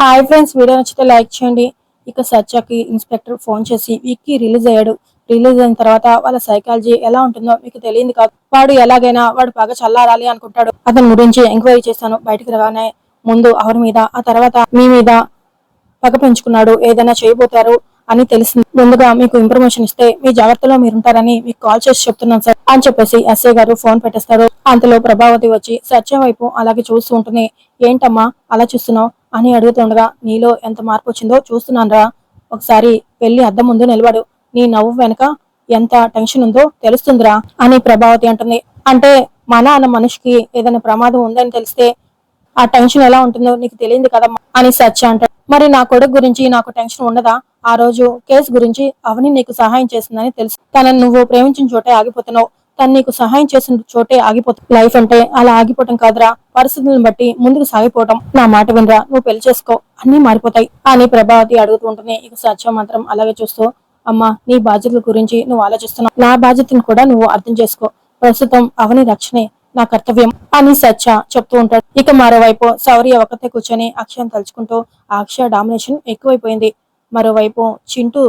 Hi friends video నచ్చితే like చేయండి. ఇక సత్యకి ఇన్స్పెక్టర్ ఫోన్ చేసి విక్కీ రిలీజ్ అయ్యాడు. రిలీజ్ అయిన తర్వాత వాళ్ళ సైకాలజీ ఎలా ఉంటుందో మీకు తెలియదు కాదు. వాడు ఎలాగైనా వాడు పగ చల్లారాలి అనుకుంటాడు. అతని గురించి ఎంక్వైరీ చేశాను. బయటికి రాగానే ముందు అవరి మీద ఆ తర్వాత మీ మీద పగ పెంచుకున్నాడు. ఏదైనా చేయబోతారు అని తెలిసింది. ముందుగా మీకు ఇన్ఫర్మేషన్ ఇస్తే మీ జాగ్రత్తలో మీరుంటారని మీకు కాల్ చేసి చెప్తున్నాను సార్ అని చెప్పేసి ఎస్ఐ గారు ఫోన్ పెట్టేస్తారు. అంతలో ప్రభావతి వచ్చి సత్య వైపు అలాగే చూస్తూ ఉంటుంది ఏంటమ్మా? అలా చూస్తున్నావు? అని అడుగుతుండగా నీలో ఎంత మార్పు వచ్చిందో చూస్తున్నానురా. ఒకసారి పెళ్ళి అద్దం ముందు నిలబడు. నీ నవ్వు వెనక ఎంత టెన్షన్ ఉందో తెలుస్తుందిరా అని ప్రభావతి అంటుంది. అంటే మన అన్న మనిషికి ఏదైనా ప్రమాదం ఉందని తెలిస్తే ఆ టెన్షన్ ఎలా ఉంటుందో నీకు తెలియదు కదా అని సత్య అంటాడు. మరి నా కొడుకు గురించి నాకు టెన్షన్ ఉండదా? ఆ రోజు కేసు గురించి అవని నీకు సహాయం చేసిందని తెలుసు. తనని నువ్వు ప్రేమించిన చోటే ఆగిపోతున్నావు. తను నీకు సహాయం చేసిన చోటే ఆగిపోతుంది లైఫ్ అంటే అలా ఆగిపోవటం కాదురా. పరిస్థితులను బట్టి ముందుకు సాగిపోవటం. నా మాట వినరా నువ్వు పెళ్ళి చేసుకో. అన్ని మారిపోతాయి. అని ప్రభావతి అడుగుతూ ఉంటుంది ఇక సత్య మాత్రం అలాగే చూస్తూ అమ్మా నీ బాధ్యతల గురించి నువ్వు ఆలోచిస్తున్నావు. నా బాధ్యతను కూడా నువ్వు అర్థం చేసుకో. ప్రస్తుతం అవని రక్షణే నా కర్తవ్యం అని సత్య చెప్తూ ఉంటాడు. ఇక మరోవైపు సౌర్య ఒకతే కూర్చొని అక్షయం తలుచుకుంటూ ఆ అక్షయ డామినేషన్ ఎక్కువైపోయింది. మరోవైపు చింటూ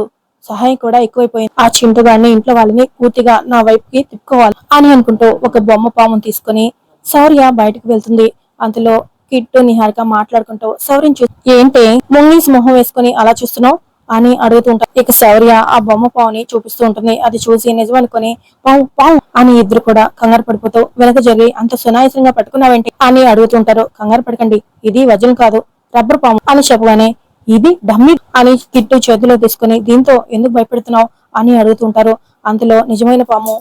సహాయం కూడా ఎక్కువైపోయింది. ఆ చింటు గారిని ఇంట్లో వాళ్ళని పూర్తిగా నా వైపుకి తిప్పుకోవాలి అని అనుకుంటూ ఒక బొమ్మ పామును తీసుకుని శౌర్య బయటకు వెళ్తుంది. అంతలో కిట్టు నిహారిక మాట్లాడుకుంటూ శౌర్యం చూ ఏంటి? ముంగీస్ మొహం వేసుకుని అలా చూస్తున్నావు? అని అడుగుతుంటారు ఇక శౌర్య ఆ బొమ్మ పావుని చూపిస్తూ ఉంటుంది. అది చూసి నిజం అనుకుని పావు పావు అని ఇద్దరు కూడా కంగారు పడిపోతూ వెనక జరిగి అంత సునాయసంగా పట్టుకున్నావేంటి? అని అడుగుతుంటారు కంగారు పడకండి. ఇది వజ్రం కాదు. రబ్బర్ పాము అని చెప్పగానే ఇది డమ్మి అని కిట్టు చేతిలో తీసుకుని దీంతో ఎందుకు భయపెడుతున్నావు? అని అడుగుతుంటారు. అంతలో నిజమైన పాము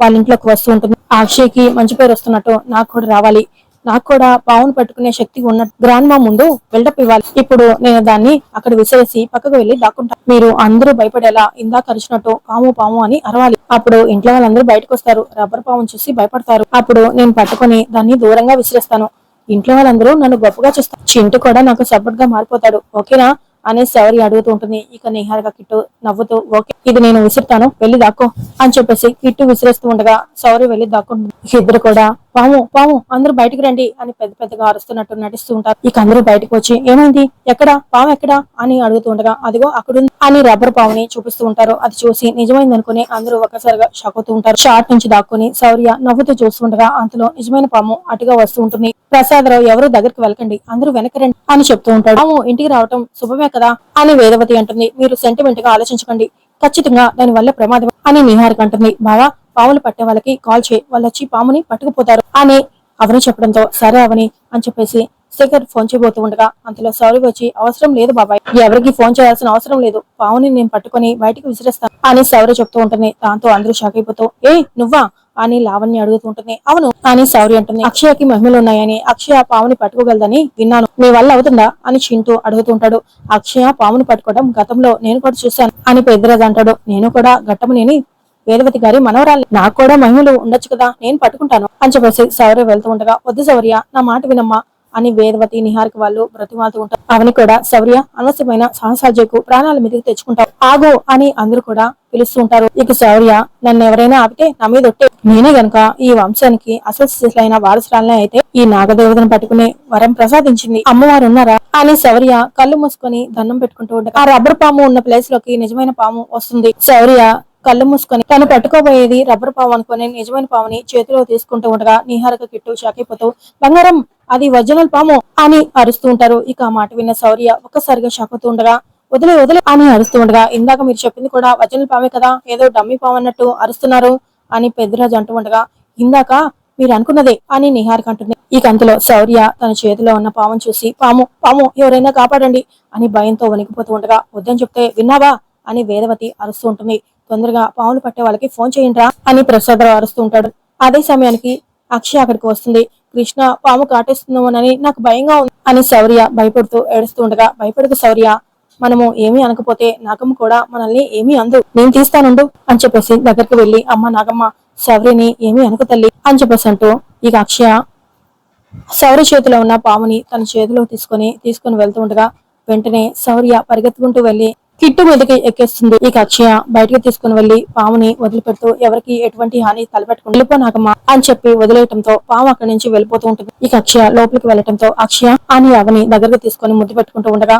వాళ్ళ ఇంట్లోకి వస్తూ ఉంటుంది. అక్షయ్కి మంచి పేరు వస్తున్నట్టు నాకు కూడా రావాలి. నాకు కూడా పావును పట్టుకునే శక్తి ఉన్నట్టు గ్రాండ్ మా ముందు బిల్డప్ ఇవ్వాలి. ఇప్పుడు నేను దాన్ని అక్కడ విసిరేసి పక్కకు వెళ్ళి దాక్కుంటా. మీరు అందరూ భయపడేలా ఇందాక అరిచినట్టు పాము పాము అని అరవాలి. అప్పుడు ఇంట్లో వాళ్ళందరూ బయటకు వస్తారు. రబ్బర్ పాము చూసి భయపడతారు. అప్పుడు నేను పట్టుకొని దాన్ని దూరంగా విసిరేస్తాను. ఇంట్లో వాళ్ళందరూ నన్ను గొప్పగా చూస్తారు చింటూ కూడా నాకు సపోర్ట్గా మారిపోతాడు ఓకేనా? అనే ఎవరి అడుగుతూ ఉంటుంది. ఇక నిహారిక కిట్టు నవ్వుతూ ఓకే ఇది నేను విసురుతాను వెళ్ళి దాక్కో అని చెప్పేసి కిట్టు విసిరేస్తూ ఉండగా సవరి వెళ్ళి దాక్కుంటుంది. ఇద్దరు కూడా పాము పాము అందరూ బయటకు రండి అని పెద్ద పెద్దగా అరుస్తున్నట్టు నటిస్తూ ఉంటారు. ఇక అందరూ బయటకు వచ్చి ఏమైంది? ఎక్కడ? పాము ఎక్కడా? అని అడుగుతూ ఉండగా అదిగో అక్కడుంది. అని రబ్బర్ పాముని చూపిస్తూ ఉంటారు. అది చూసి నిజమైంది అనుకుని అందరూ ఒక్కసారిగా షాక్ అవుతూ ఉంటారు. షార్ట్ నుంచి దాక్కుని శౌర్య నవ్వుతూ చూస్తుండగా అంతలో నిజమైన పాము అటుగా వస్తూ ఉంటుంది. ప్రసాదరావు ఎవరు దగ్గరికి వెళ్ళకండి. అందరూ వెనక రండి. అని చెప్తూ ఉంటాడు. పాము ఇంటికి రావటం శుభమే కదా? అని వేదవతి అంటుంది. మీరు సెంటిమెంట్గా ఆలోచించకండి. ఖచ్చితంగా దాని వల్ల ప్రమాదం అని నిహారిక అంటుంది. బావా పాములు పట్టే వాళ్ళకి కాల్ చేయి. వాళ్ళు వచ్చి పాముని పట్టుకుపోతారు. అని అవని చెప్పడంతో సరే అవని అని చెప్పేసి శేఖర్ ఫోన్ చేయబోతూ ఉండగా అంతలో సౌరి వచ్చి అవసరం లేదు బాబాయ్. ఎవరికి ఫోన్ చేయాల్సిన అవసరం లేదు. పావుని నేను పట్టుకొని బయటికి విసిరేస్తాను. అని సౌరి చెప్తూ ఉంటుంది. దాంతో అందరూ షాక్ అయిపోతూ ఏ నువ్వా? అని లావణ్య అడుగుతూ ఉంటుంది. అవును. అని సౌరి అంటుంది. అక్షయకి మహిమలు ఉన్నాయని అక్షయ పాముని పట్టుకోగలదని విన్నాను. మీ వల్ల అవుతుందా? అని చింటూ అడుగుతూ ఉంటాడు. అక్షయ పాముని పట్టుకోవడం గతంలో నేను కూడా చూశాను. అని పెద్దరాజు అంటాడు. నేను కూడా ఘట్టమునేని వేదవతి గారి మనవరాలు. నాకు కూడా మహిమలు ఉండొచ్చు కదా? నేను పట్టుకుంటాను. అని చెప్పేసి శౌర్య వెళ్తూ ఉండగా వద్దు సౌర్య నా మాట వినమ్మా అని వేదవతి నిహారిక వాళ్ళు బ్రతిమాలుతూ ఉంటారు. అవని కూడా శౌర్య అనవసరమైన సాహసాజకు ప్రాణాల మీదకి తెచ్చుకుంటారు ఆగు అని అందరూ కూడా పిలుస్తూ ఉంటారు. ఇక శౌర్య నన్ను ఎవరైనా ఆపితే నా మీద ఒట్టే. నేనే గనుక ఈ వంశానికి అసలు శిశులైన వారసురాలనే అయితే ఈ నాగదేవతను పట్టుకునే వరం ప్రసాదించింది. అమ్మవారు ఉన్నారా? అని శౌర్య కళ్ళు మూసుకొని దండం పెట్టుకుంటూ ఉండగా ఆ రబ్బర్ పాము ఉన్న ప్లేస్లోకి నిజమైన పాము వస్తుంది. శౌర్య కళ్ళు మూసుకొని తను పట్టుకోబోయేది రబ్బర్ పాము అనుకుని నిజమైన పాముని చేతిలో తీసుకుంటూ ఉండగా నిహారక కిట్టు షాకైపోతూ బంగారం అది ఒరిజినల్ పాము అని అరుస్తూ ఉంటారు. ఇక ఆ మాట విన్న శౌర్య ఒక్కసారిగా షాక్ అవుతూ ఉండగా వదిలే వదిలే అని అరుస్తూ ఉండగా ఇందాక మీరు చెప్పింది కూడా ఒరిజినల్ పామే కదా ఏదో డమ్మీ పాము అన్నట్టు అరుస్తున్నారు అని పెద్దరాజు అంటూ ఉండగా ఇందాక మీరు అనుకున్నదే అని నిహారిక అంటుంది. ఈ కంతలో శౌర్య తన చేతిలో ఉన్న పాము చూసి పాము పాము ఎవరైనా కాపాడండి అని భయంతో వణికిపోతూ ఉండగా వద్దని చెప్తే విన్నావా? అని వేదవతి అరుస్తూ ఉంటుంది. తొందరగా పాములు పట్టే వాళ్ళకి ఫోన్ చేయండిరా అని ప్రసాదరావు అరుస్తూ ఉంటాడు. అదే సమయానికి అక్షయ అక్కడికి వస్తుంది. కృష్ణ పాము కాటేస్తుందోనని నాకు భయంగా ఉంది అని శౌర్య భయపడుతూ ఏడుస్తూ ఉండగా భయపడుతూ శౌర్య మనము ఏమీ అనకపోతే నాగమ్మ కూడా మనల్ని ఏమీ అందు. నేను తీస్తానుండు అని చెప్పేసి దగ్గరికి వెళ్ళి అమ్మ నాగమ్మ శౌర్యని ఏమీ అనకు తల్లి అని చెప్పేసి అంటూ ఇక అక్షయ శౌర్య చేతిలో ఉన్న పాముని తన చేతిలో తీసుకొని తీసుకొని వెళ్తూ ఉండగా వెంటనే శౌర్య పరిగెత్తుకుంటూ వెళ్ళి కిట్టు మీదకి ఎక్కేస్తుంది ఇక అక్షయ బయటకు తీసుకుని వెళ్ళి పాముని వదిలిపెడుతూ ఎవరికి ఎటువంటి హాని తలపెట్టుకుని వెళ్ళిపో నాకమ్మా అని చెప్పి వదిలేయటంతో పాము అక్కడి నుంచి వెళ్ళిపోతూ ఉంటుంది. ఇక అక్షయ లోపలికి వెళ్ళటంతో అక్షయ అని అవని దగ్గరకు తీసుకొని ముద్దు పెట్టుకుంటూ ఉండగా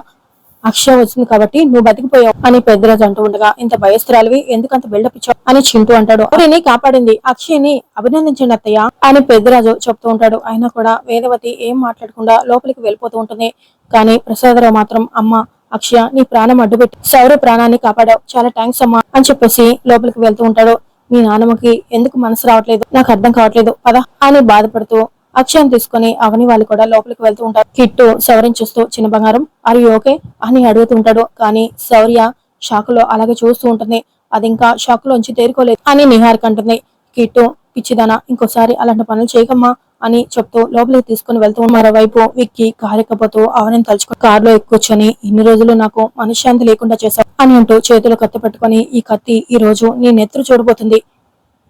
అక్షయ వచ్చింది కాబట్టి నువ్వు బతికిపోయావు అని పెద్దరాజు అంటూ ఉండగా ఇంత భయస్త్రాలివి ఎందుకంత బిల్డప్ ఇచ్చావు అని చింటూ అంటాడు. అవని కాపాడింది. అక్షయని అభినందించండి అత్తయ్య అని పెద్దరాజు చెప్తూ ఉంటాడు. అయినా కూడా వేదవతి ఏం మాట్లాడకుండా లోపలికి వెళ్ళిపోతూ ఉంటుంది. కానీ ప్రసాదరావు మాత్రం అమ్మ అక్షయ నీ ప్రాణం అడ్డుపెట్టి. సౌర ప్రాణాన్ని కాపాడావు. చాలా థ్యాంక్స్ అమ్మా అని చెప్పేసి లోపలికి వెళ్తూ ఉంటాడు. మీ నాన్నమ్మకి ఎందుకు మనసు రావట్లేదు? నాకు అర్థం కావట్లేదు. పద అని బాధపడుతూ అక్షయం తీసుకుని అవని వాళ్ళు కూడా లోపలికి వెళ్తూ ఉంటారు. కిట్టు శౌర్యం చూస్తూ చిన్న బంగారం అరి ఓకే అని అడుగుతుంటాడు కానీ శౌర్య షాక్లో అలాగే చూస్తూ ఉంటుంది. అది ఇంకా షాక్ లోంచి తేరుకోలేదు అని నిహారిక అంటుంది. కిట్టు పిచ్చిదానా ఇంకోసారి అలాంటి పనులు చేయకమ్మా అని చెప్తూ లోపలికి తీసుకుని వెళ్తూ మరోవైపు విక్కి కారెక్కపోతూ అవని తలుచుకో కారులో ఎక్కువచ్చని ఇన్ని రోజులు నాకు మనశ్శాంతి లేకుండా చేశావు అని అంటూ చేతులు కత్తి పెట్టుకుని ఈ కత్తి ఈ రోజు నీ నెత్తురు చూడబోతుంది.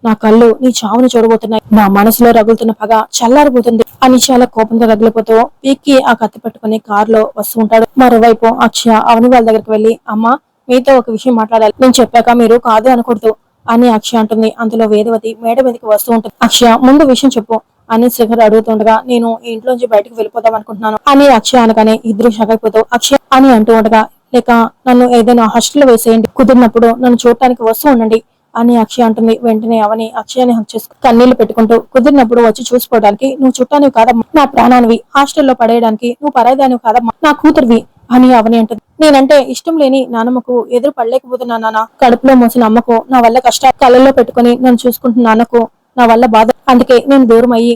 నా కళ్ళు నీ చావుని చూడబోతున్నాయి. నా మనసులో రగులుతున్న పగ చల్లారిపోతుంది. అని చాలా కోపంతో రగిలిపోతూ పీక్కి ఆ కత్తి పట్టుకుని కారులో వస్తూ ఉంటాడు. మరోవైపు అక్షయ అవని వాళ్ళ దగ్గరికి వెళ్ళి అమ్మా మీతో ఒక విషయం మాట్లాడాలి. నేను చెప్పాక మీరు కాదు అనకూడదు. అని అక్షయ అంటుంది. అందులో వేదవతి మేడ మీదకి వస్తూ ఉంటుంది. అక్షయ ముందు విషయం చెప్పు అని శిఖర్ అడుగుతుండగా నేను ఈ ఇంట్లోంచి బయటకు వెళ్ళిపోదాం అనుకుంటున్నాను అని అక్షయ అనగానే ఇద్దరు షగైపోతూ అక్షయ అని అంటూ ఉండగా లేక నన్ను ఏదైనా హాస్టల్ వేసేయండి. కుదిరినప్పుడు నన్ను చూడటానికి వస్తూ ఉండండి అని అక్షయ అంటుంది. వెంటనే అవని అక్షయాన్ని హక్ చేసుకు కన్నీళ్ళు పెట్టుకుంటూ కుదిరినప్పుడు వచ్చి చూసుకోవడానికి నువ్వు చుట్టానివి కాదమ్మా. నా ప్రాణానివి. హాస్టల్లో పడేయడానికి నువ్వు పరాయిదానివి కాదమ్మా. నా కూతురువి. అని అవని అంటుంది. నేనంటే ఇష్టం లేని నానమ్మకు ఎదురు పడలేకపోతున్నా నాన్న కడుపులో మోసిన అమ్మకు నా వల్ల కష్టాలు కళ్ళల్లో పెట్టుకుని నన్ను చూసుకుంటున్న నాన్నకు నా వల్ల బాధ. అందుకే నేను దూరం అయ్యి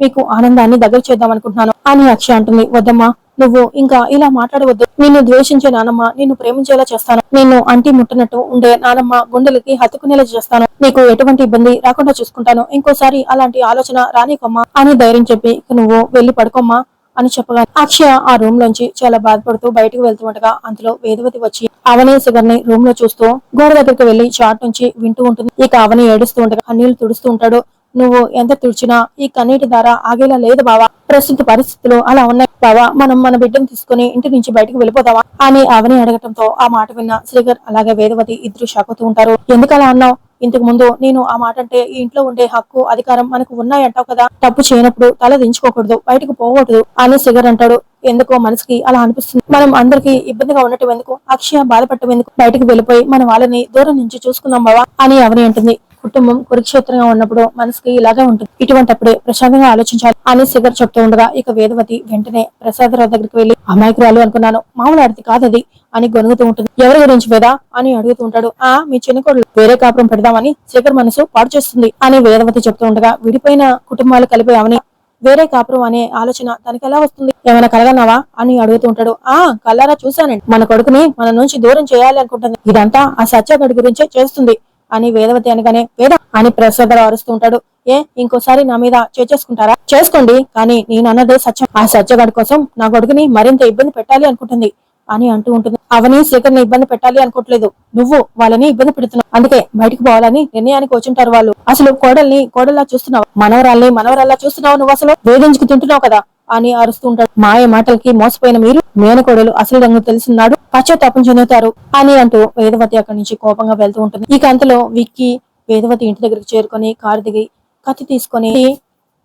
మీకు ఆనందాన్ని దగ్గర చేద్దాం అనుకుంటున్నాను అని అక్షయ అంటుంది. వద్దమ్మా నువ్వు ఇంకా ఇలా మాట్లాడవద్దు. నిన్ను ద్వేషించే నానమ్మ నిన్ను ప్రేమించేలా చేస్తాను. నిన్ను అంటి ముట్టనట్టు ఉండే నానమ్మ గుండెలకి హత్తుకునేలా చేస్తాను. నీకు ఎటువంటి ఇబ్బంది రాకుండా చూసుకుంటాను. ఇంకోసారి అలాంటి ఆలోచన రానికమ్మా అని ధైర్యం చెప్పి నువ్వు వెళ్ళి పడుకోమ్మా. అని చెప్పగా అక్షయ ఆ రూమ్ లోంచి చాలా బాధపడుతూ బయటకు వెళ్తుండగా అందులో వేదవతి వచ్చి అవని సిగర్ని రూమ్లో చూస్తూ గోడ దగ్గరికి వెళ్ళి చాట్ నుంచి వింటూ ఉంటుంది. ఇక అవని ఏడుస్తూ ఉండగా కన్నీళ్ళు తుడుస్తూ ఉంటాడు. నువ్వు ఎంత తుడిచినా ఈ కన్నీటి ధార ఆగేలా లేదు బావా. ప్రస్తుత పరిస్థితులు అలా ఉన్నాయి. బావా మనం మన బిడ్డను తీసుకుని ఇంటి నుంచి బయటకు వెళ్ళిపోతావా అని అవని అడగటంతో ఆ మాట విన్న శ్రీగర్ అలాగే వేదవతి ఇద్దరు షాకుతూ ఉంటారు. ఎందుకలా అన్నావు? ఇంతకు ముందు నేను ఆ మాట అంటే ఈ ఇంట్లో ఉండే హక్కు అధికారం మనకు ఉన్నాయంటావు కదా. తప్పు చేయనప్పుడు తల దించుకోకూడదు బయటకు పోకూడదు అని సిగర్ అంటాడు. ఎందుకో మనసుకి అలా అనిపిస్తుంది. మనం అందరికి ఇబ్బందిగా ఉండటం ఎందుకు? అక్షయ బాధపడటం ఎందుకు? బయటకు వెళ్ళిపోయి మన వాళ్ళని దూరం నుంచి చూసుకుందాం బావా అని అవని అంటుంది. కుటుంబం కురుక్షేత్రంగా ఉన్నప్పుడు మనసుకి ఇలాగే ఉంటుంది. ఇటువంటప్పుడే ప్రశాంతంగా ఆలోచించాలి అని శిఖర్ చెప్తూ ఉండగా ఇక వేదవతి వెంటనే ప్రసాదరావు దగ్గరికి వెళ్ళి అమాయకురాలు అనుకున్నాను. మామూలు ఆడితే కాదది అని గొనుగుతూ ఉంటుంది. ఎవరి గురించి వేదా? అని అడుగుతూ ఉంటాడు. ఆ మీ చిన్న కొడుకు వేరే కాపురం పెడదామని శేఖర్ మనసు పాడు చేస్తుంది అని వేదవతి చెప్తూ ఉండగా విడిపోయిన కుటుంబాలు కలిపామని వేరే కాపురం అనే ఆలోచన తనకి ఎలా వస్తుంది? ఏమైనా కలగనావా అని అడుగుతూ ఉంటాడు. ఆ కల్లారా చూశానండి. మన కొడుకుని మన నుంచి దూరం చేయాలి అనుకుంటుంది. ఇదంతా ఆ సత్యగడి గురించే చేస్తుంది. అని వేదవతి అనగానే వేద అని ప్రసాదరావు అరుస్తూ ఉంటాడు. ఏ ఇంకోసారి నా మీద చేసుకుంటారా చేసుకోండి కానీ నేను అన్నదే సత్యం. ఆ సత్యగాడి కోసం నా కొడుకుని మరింత ఇబ్బంది పెట్టాలి అనుకుంటుంది. అని అంటూ ఉంటుంది. అవని శేఖర్ని ఇబ్బంది పెట్టాలి అనుకోవట్లేదు నువ్వు వాళ్ళని ఇబ్బంది పెడుతున్నావు. అందుకే బయటకు పోవాలని నిర్ణయానికి వచ్చింటారు వాళ్ళు. అసలు కోడల్ని కోడల్లా చూస్తున్నావు? మనవరాల్ని మనవరాల్లా చూస్తున్నావు నువ్వు అసలు? వేధించుకు తింటున్నావు కదా? అని అరుస్తూ ఉంటాడు. మాయ మాటలకి మోసపోయిన మీరు మేనకోడలు అసలు రంగు తెలుసున్నాడు పశ్చాత్తాపం చెందుతారు అని అంటూ వేదవతి అక్కడి నుంచి కోపంగా వెళ్తూ ఉంటుంది. ఈ కంతలో విక్కి వేదవతి ఇంటి దగ్గరికి చేరుకొని కారు దిగి కత్తి తీసుకొని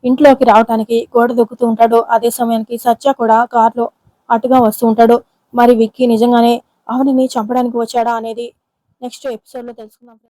ఇంట్లోకి రావటానికి గోడ దొక్కుతూ ఉంటాడు. అదే సమయానికి సత్య కూడా కారులో అటుగా వస్తూ ఉంటాడు. మరి విక్కీ నిజంగానే అవనిని చంపడానికి వచ్చాడా అనేది నెక్స్ట్ ఎపిసోడ్లో తెలుసుకుందాం.